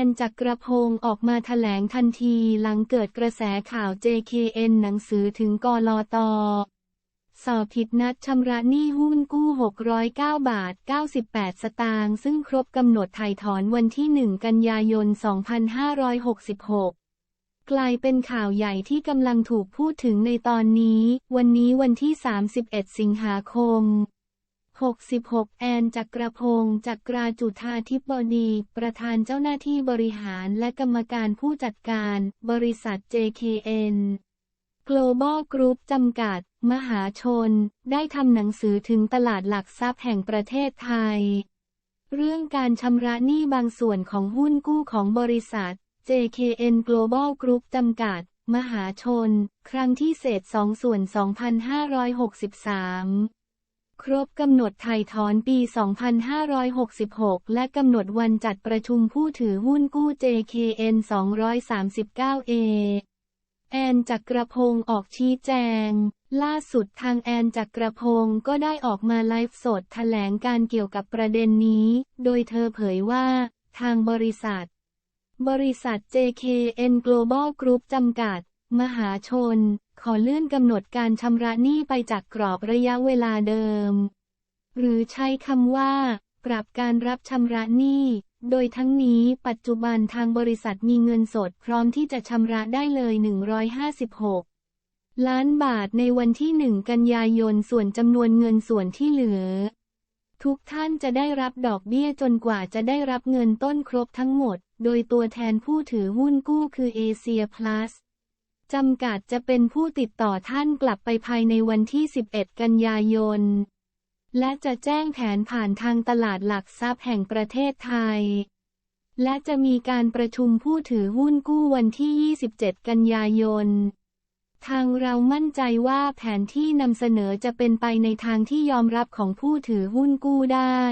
อนจักรพงศ์ออกมาแถลงทันทีหลังเกิดกระแสข่าว JKN หนังสือถึงกลอตสอบผิดนัดชำระหนี้หุ้นกู้ 609 บาท 98 สตางค์ซึ่งครบกำหนดถ่ายถอนวันที่ 1 กันยายน 2566กลายเป็นข่าวใหญ่ที่กำลังถูกพูดถึงในตอนนี้ วันนี้วันที่ 31 สิงหาคม 66 แอนจักรพงศ์จักราจุธาธิบดี ประธานเจ้าหน้าที่บริหารและกรรมการผู้จัดการ บริษัท JKN Global Group จำกัด มหาชน ได้ทำหนังสือถึงตลาดหลักทรัพย์แห่งประเทศไทย เรื่องการชำระหนี้บางส่วนของหุ้นกู้ของบริษัท JKN Global Group จำกัด มหาชน ครั้งที่เศษ2ส่วน 2563 ครบกำหนดไถ่ถอนปี 2566 และกำหนดวันจัดประชุมผู้ถือหุ้นกู้ JKN 239A แอนจักรพงศ์ออกชี้แจง ล่าสุดทางแอนจักรพงศ์ก็ได้ออกมาไลฟ์สดแถลงการเกี่ยวกับประเด็นนี้ โดยเธอเผยว่า ทางบริษัท บริษัท JKN Global Group จำกัด มหาชน ขอเลื่อนกำหนดการชำระหนี้ไปจากกรอบระยะเวลาเดิม หรือใช้คำว่า ปรับการรับชำระหนี้ โดยทั้งนี้ปัจจุบันทางบริษัทมีเงินสดพร้อมที่จะชำระได้เลย 156 ล้านบาทในวันที่ 1 กันยายนส่วนจำนวนเงินส่วนที่เหลือ ทุกท่านจะได้รับดอกเบี้ยจนกว่าจะได้รับเงินต้นครบทั้งหมด โดยตัวแทนผู้ถือหุ้นกู้คือเอเชียพลัส จำกัดจะเป็นผู้ติดต่อท่านกลับไปภายในวันที่ 11 กันยายน และจะแจ้งแผนผ่านทางตลาดหลักทรัพย์แห่งประเทศไทย และจะมีการประชุมผู้ถือหุ้นกู้วันที่ 27 กันยายน ทางเรามั่นใจว่าแผนที่นำเสนอจะเป็นไปในทางที่ยอมรับของผู้ถือหุ้นกู้ได้